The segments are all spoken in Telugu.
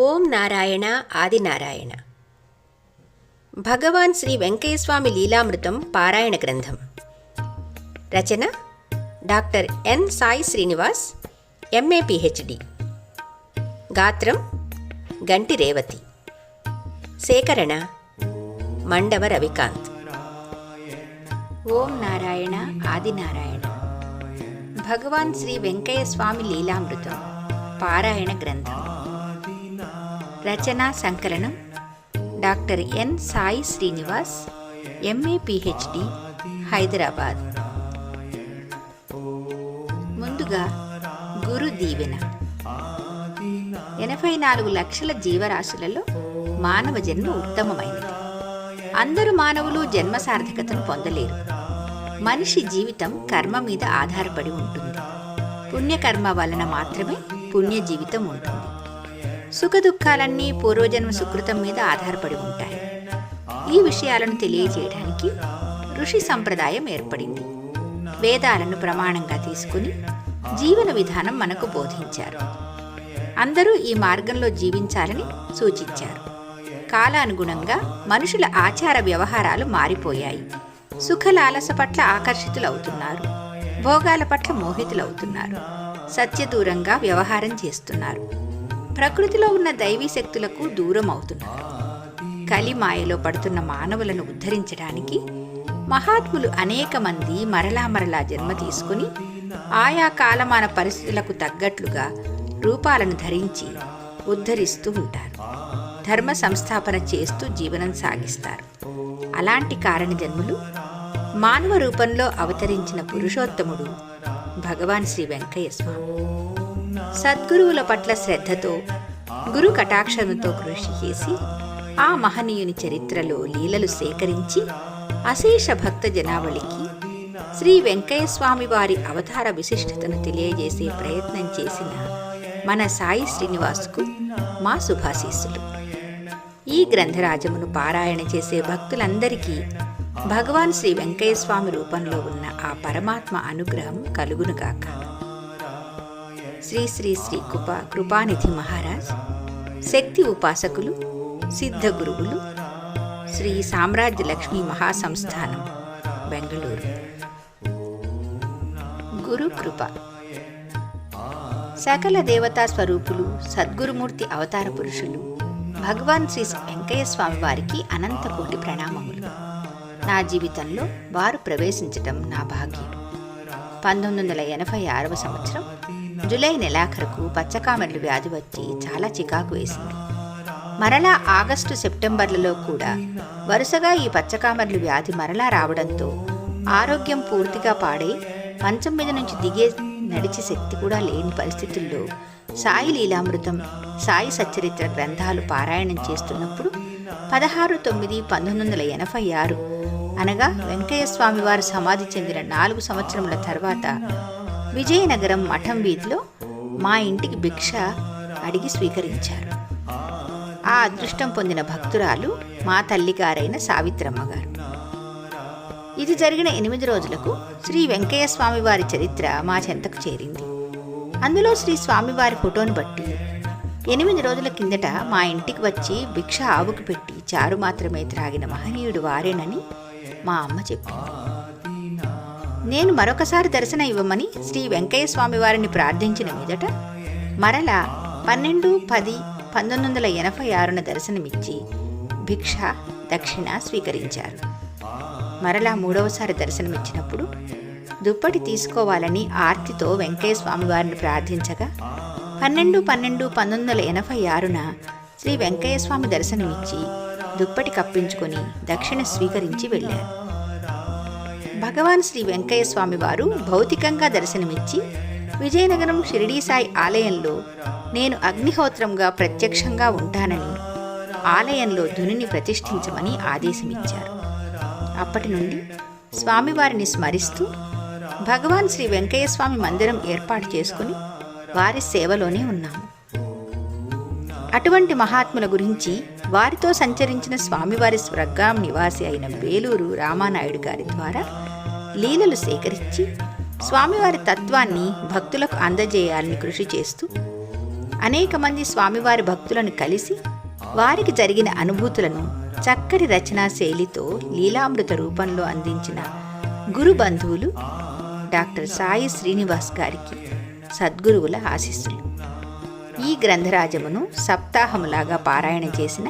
ఓం నారాయణ ఆదినారాయణ భగవాన్ శ్రీ వెంకయ్యస్వామి లీలామృతం పారాయణ గ్రంథం. రచన doctor N Sai Srinivas M A PhD. గాత్రం గంటి రేవతి. సేకరణ మండవ రవికాంత్. ఓం నారాయణ ఆదినారాయణ భగవాన్ శ్రీ వెంకయ్య స్వామి లీలామృతం పారాయణ గ్రంథం. రచనా సంకలనం doctor N Sai Srinivas MA PhD Hyderabad. ముందుగా గురు దీవెన. ఎనభై నాలుగు లక్షల జీవరాశులలో మానవ జన్మ ఉత్తమమైనది. అందరు మానవులు జన్మ సార్థకతను పొందలేరు. మనిషి జీవితం కర్మ మీద ఆధారపడి ఉంటుంది. పుణ్యకర్మ వలన మాత్రమే పుణ్య జీవితం ఉంటుంది. సుఖదుఖాలన్నీ పూర్వజన్మ సుకృతం మీద ఆధారపడి ఉంటాయి. ఈ విషయాలను తెలియజేయడానికి ఋషి సంప్రదాయం ఏర్పడింది. వేదాలను ప్రమాణంగా తీసుకుని జీవన విధానం మనకు బోధించారు. అందరూ ఈ మార్గంలో జీవించాలని సూచించారు. కాలానుగుణంగా మనుషుల ఆచార వ్యవహారాలు మారిపోయాయి. సుఖలాలస పట్ల ఆకర్షితులవుతున్నారు. భోగాల పట్ల మోహితులవుతున్నారు. సత్యదూరంగా వ్యవహారం చేస్తున్నారు. ప్రకృతిలో ఉన్న దైవీ శక్తులకు దూరం అవుతున్నారు కలిమాయలో పడుతున్న మానవులను ఉద్ధరించడానికి మహాత్ములు అనేక మంది మరలా మరలా జన్మ తీసుకుని ఆయా కాలమాన పరిస్థితులకు తగ్గట్లుగా రూపాలను ధరించి ఉద్ధరిస్తూ ఉంటారు. ధర్మ సంస్థాపన చేస్తూ జీవనం సాగిస్తారు. అలాంటి కారణ జన్ములు మానవ రూపంలో అవతరించిన పురుషోత్తముడు భగవాన్ శ్రీ వెంకయ్య స్వామి. సద్గురువుల పట్ల శ్రద్ధతో గురు కటాక్షముతో కృషి చేసి ఆ మహనీయుని చరిత్రలో లీలలు సేకరించి అశేష భక్త జనావళికి శ్రీ వెంకయ్య స్వామి వారి అవతార విశిష్టతను తెలియజేసే ప్రయత్నం చేసిన మన సాయి శ్రీనివాసుకు మా శుభాశీస్సులు. ఈ గ్రంథరాజమును పారాయణ చేసే భక్తులందరికీ భగవాన్ శ్రీ వెంకయ్య స్వామి రూపంలో ఉన్న ఆ పరమాత్మ అనుగ్రహం కలుగునుగాక. శ్రీ శ్రీ శ్రీ కృపా కృపానిధి మహారాజ్ శక్తి ఉపాసకులు సిద్ధ గురువులు శ్రీ సామ్రాజ్య లక్ష్మీ మహాసంస్థానం బెంగళూరు. గురు కృప. సకల దేవతా స్వరూపులు సద్గురుమూర్తి అవతార పురుషులు భగవాన్ శ్రీ వెంకయ్య స్వామి వారికి అనంత కోటి ప్రణామములు. నా జీవితంలో వారు ప్రవేశించటం నా భాగ్యం. పంతొమ్మిది వందల ఎనభై ఆరవ సంవత్సరం జూలై నెలాఖరుకు పచ్చకామెర్లు వ్యాధి వచ్చి చాలా చికాకు వేసింది. మరలా ఆగస్టు సెప్టెంబర్లలో కూడా వరుసగా ఈ పచ్చకామెర్లు వ్యాధి మరలా రావడంతో ఆరోగ్యం పూర్తిగా పాడై మంచం మీద నుంచి దిగే నడిచే శక్తి కూడా లేని పరిస్థితుల్లో సాయి లీలామృతం సాయి సచ్చరిత్ర గ్రంథాలు పారాయణం చేస్తున్నప్పుడు పదహారు తొమ్మిది పంతొమ్మిది వందల ఎనభై ఆరు అనగా వెంకయ్య స్వామి వారు సమాధి చెందిన నాలుగు సంవత్సరముల తర్వాత విజయనగరం మఠం వీధిలో మా ఇంటికి భిక్ష అడిగి స్వీకరించారు. ఆ అదృష్టం పొందిన భక్తురాలు మా తల్లిగారైన సావిత్రమ్మ గారు. ఇది జరిగిన ఎనిమిది రోజులకు శ్రీ వెంకయ్య స్వామి వారి చరిత్ర మా చెంతకు చేరింది. అందులో శ్రీ స్వామివారి ఫోటోను బట్టి ఎనిమిది రోజుల కిందట మా ఇంటికి వచ్చి భిక్ష ఆవుకు పెట్టి చారు మాత్రమే త్రాగిన మహనీయుడు వారేనని మా అమ్మ చెప్పింది. నేను మరొకసారి దర్శనం ఇవ్వమని శ్రీ వెంకయ్య స్వామి వారిని ప్రార్థించిన మీదట మరలా పన్నెండు పది పంతొమ్మిది వందల ఎనభై ఆరున దర్శనమిచ్చి భిక్ష దక్షిణ స్వీకరించారు. మరలా మూడవసారి దర్శనమిచ్చినప్పుడు దుప్పటి తీసుకోవాలని ఆర్తితో వెంకయ్య స్వామివారిని ప్రార్థించగా పన్నెండు పన్నెండు పంతొమ్మిది వందల ఎనభై ఆరున శ్రీ వెంకయ్య స్వామి దర్శనమిచ్చి దుప్పటి కప్పించుకొని దక్షిణ స్వీకరించి వెళ్ళారు. భగవాన్ శ్రీ వెంకయ్య స్వామి వారు భౌతికంగా దర్శనమిచ్చి విజయనగరం షిరిడీ సాయి ఆలయంలో నేను అగ్నిహోత్రంగా ప్రత్యక్షంగా ఉంటానని ఆలయంలో ధునిని ప్రతిష్ఠించమని ఆదేశమిచ్చారు. అప్పటి నుండి స్వామివారిని స్మరిస్తూ భగవాన్ శ్రీ వెంకయ్య స్వామి మందిరం ఏర్పాటు చేసుకుని వారి సేవలోనే ఉన్నాము. అటువంటి మహాత్ముల గురించి వారితో సంచరించిన స్వామివారి స్వర్గాం నివాసి అయిన వేలూరు రామానాయుడు గారి ద్వారా లీలలు సేకరించి స్వామివారి తత్వాన్ని భక్తులకు అందజేయాలని కృషి చేస్తూ అనేక మంది స్వామివారి భక్తులను కలిసి వారికి జరిగిన అనుభూతులను చక్కటి రచనా శైలితో లీలామృత రూపంలో అందించిన గురు బంధువులు డాక్టర్ సాయి శ్రీనివాస్ గారికి సద్గురువుల ఆశీస్సులు. ఈ గ్రంథరాజమును సప్తాహములాగా పారాయణ చేసిన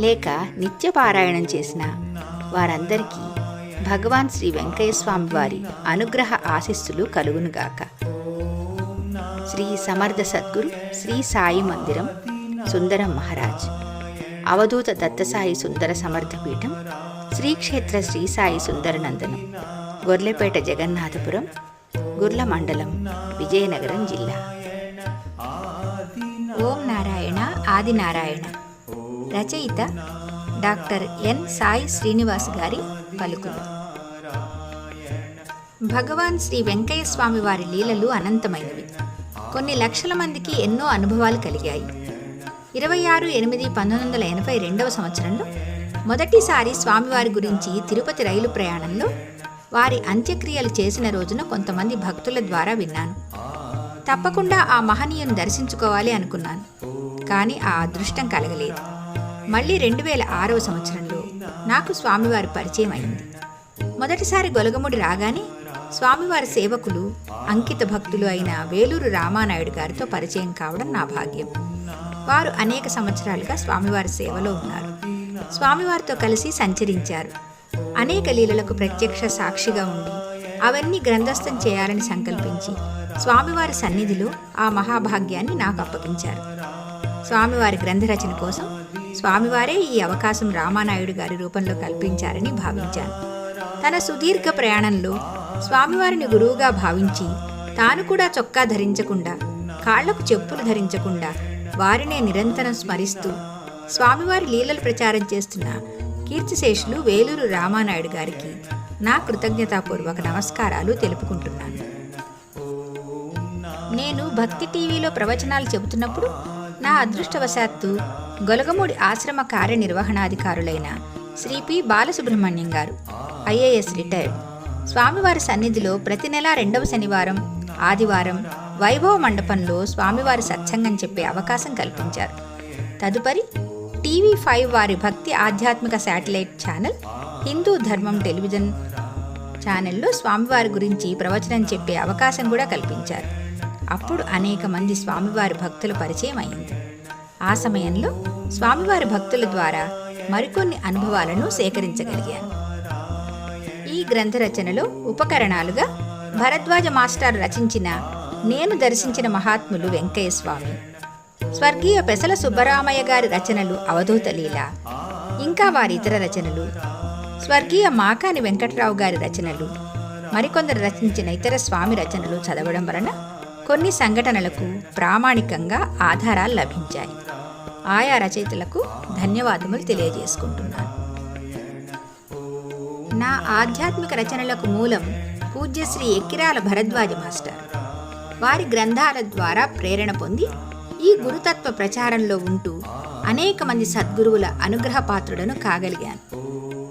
లేక నిత్య పారాయణం చేసిన వారందరికీ భగవాన్ శ్రీ వెంకయ్యస్వామి వారి అనుగ్రహ ఆశీస్సులు కలుగునుగాక శ్రీ సమర్థ సద్గురు శ్రీ సాయి మందిరం సుందరం మహారాజ్. అవధూత దత్తసాయి సుందర సమర్థపీఠం శ్రీక్షేత్ర శ్రీ సాయి సుందరనందనం గొర్లెపేట జగన్నాథపురం గుర్ల మండలం విజయనగరం జిల్లా. ఓం నారాయణ ఆదినారాయణ రచయిత డాక్టర్ ఎన్ సాయి శ్రీనివాస్ గారి పలుకులు. భగవాన్ శ్రీ వెంకయ్య స్వామి వారి లీలలు అనంతమైనవి. కొన్ని లక్షల మందికి ఎన్నో అనుభవాలు కలిగాయి. ఇరవై ఆరు ఎనిమిది పంతొమ్మిది వందల ఎనభై రెండవ సంవత్సరంలో మొదటిసారి స్వామివారి గురించి తిరుపతి రైలు ప్రయాణంలో వారి అంత్యక్రియలు చేసిన రోజున కొంతమంది భక్తుల ద్వారా విన్నాను. తప్పకుండా ఆ మహనీయుని దర్శించుకోవాలి అనుకున్నాను. కానీ ఆ అదృష్టం కలగలేదు. మళ్ళీ రెండు వేల ఆరవ సంవత్సరంలో నాకు స్వామివారి పరిచయం అయింది. మొదటిసారి గొలగముడి రాగానే స్వామివారి సేవకులు అంకిత భక్తులు అయిన వేలూరు రామానాయుడు గారితో పరిచయం కావడం నా భాగ్యం. వారు అనేక సంవత్సరాలుగా స్వామివారి సేవలో ఉన్నారు. స్వామివారితో కలిసి సంచరించారు. అనేక లీలలకు ప్రత్యక్ష సాక్షిగా ఉండి అవన్నీ గ్రంథస్థం చేయాలని సంకల్పించి స్వామివారి సన్నిధిలో ఆ మహాభాగ్యాన్ని నాకు అప్పగించారు. స్వామివారి గ్రంథరచన కోసం స్వామివారే ఈ అవకాశం రామానాయుడు గారి రూపంలో కల్పించారని భావించాను. తన సుదీర్ఘ ప్రయాణంలో స్వామివారిని గురువుగా భావించి తాను కూడా చొక్కా ధరించకుండా కాళ్ళకు చెప్పులు ధరించకుండా వారినే నిరంతరం స్మరిస్తూ స్వామివారి లీలలు ప్రచారం చేస్తున్న కీర్తిశేషులు వేలూరు రామానాయుడు గారికి నా కృతజ్ఞతాపూర్వక నమస్కారాలు తెలుపుకుంటున్నాను. నేను భక్తి టీవీలో ప్రవచనాలు చెబుతున్నప్పుడు నా అదృష్టవశాత్తు గొలగమూడి ఆశ్రమ కార్యనిర్వహణాధికారులైన శ్రీ పి బాలసుబ్రహ్మణ్యం గారు ఐఏఎస్ రిటైర్డ్. స్వామివారి సన్నిధిలో ప్రతి నెల రెండవ శనివారం ఆదివారం వైభవ మండపంలో స్వామివారి సత్సంగం చెప్పే అవకాశం కల్పించారు. తదుపరి టీవీ ఫైవ్ వారి భక్తి ఆధ్యాత్మిక శాటిలైట్ ఛానల్ హిందూ ధర్మం టెలివిజన్ ఛానల్లో స్వామివారి గురించి ప్రవచనం చెప్పే అవకాశం కూడా కల్పించారు. అప్పుడు అనేక మంది స్వామివారి భక్తుల పరిచయం అయింది. ఆ సమయంలో స్వామివారి భక్తుల ద్వారా మరికొన్ని అనుభవాలను సేకరించగలిగాను. ఈ గ్రంథ రచనలో ఉపకరణాలుగా భరద్వాజ మాస్టర్ రచించిన నేను దర్శించిన మహాత్ములు వెంకయ్య స్వామి స్వర్గీయ పెసల సుబ్బరామయ్య గారి రచనలు అవధూత లీల ఇంకా వారి ఇతర రచనలు స్వర్గీయ మాకాని వెంకట్రావు గారి రచనలు మరికొందరు రచించిన ఇతర స్వామి రచనలు చదవడం వలన కొన్ని సంఘటనలకు ప్రామాణికంగా ఆధారాలు లభించాయి. ఆయా రచయితలకు ధన్యవాదములు తెలియజేసుకుంటున్నాను. నా ఆధ్యాత్మిక రచనలకు మూలం పూజ్యశ్రీ ఎక్కిరాల భరద్వాజ మాస్టర్. వారి గ్రంథాల ద్వారా ప్రేరణ పొంది ఈ గురుతత్వ ప్రచారంలో ఉంటూ అనేక మంది సద్గురువుల అనుగ్రహపాత్రుడను కాగలిగాను.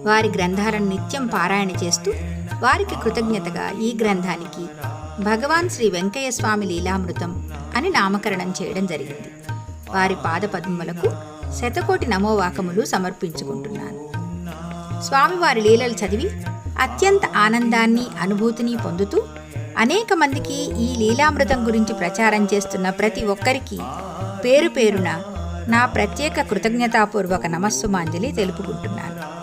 వారి గ్రంథాలను నిత్యం పారాయణ చేస్తూ వారికి కృతజ్ఞతగా ఈ గ్రంథానికి భగవాన్ శ్రీ వెంకయ్య స్వామి లీలామృతం అని నామకరణం చేయడం జరిగింది. వారి పాదపద్మములకు శతకోటి నమోవాకములు సమర్పించుకుంటున్నాను. స్వామివారి లీలలు చదివి అత్యంత ఆనందాన్ని అనుభూతిని పొందుతూ అనేక మందికి ఈ లీలామృతం గురించి ప్రచారం చేస్తున్న ప్రతి ఒక్కరికి పేరు పేరున నా ప్రత్యేక కృతజ్ఞతాపూర్వక నమస్సుమాంజలి తెలుపుకుంటున్నాను.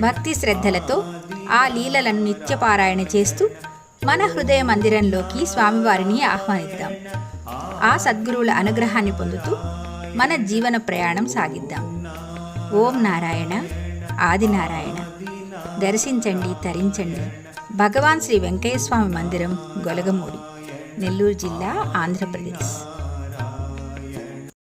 భక్తి శ్రద్ధలతో ఆ లీలలను నిత్యపారాయణ చేస్తూ మన హృదయ మందిరంలోకి స్వామివారిని ఆహ్వానిద్దాం. ఆ సద్గురువుల అనుగ్రహాన్ని పొందుతూ మన జీవన ప్రయాణం సాగిద్దాం. ఓం నారాయణ ఆదినారాయణ దర్శించండి తరించండి. భగవాన్ శ్రీ వెంకయ్య స్వామి మందిరం గొలగమూడి నెల్లూరు జిల్లా ఆంధ్రప్రదేశ్.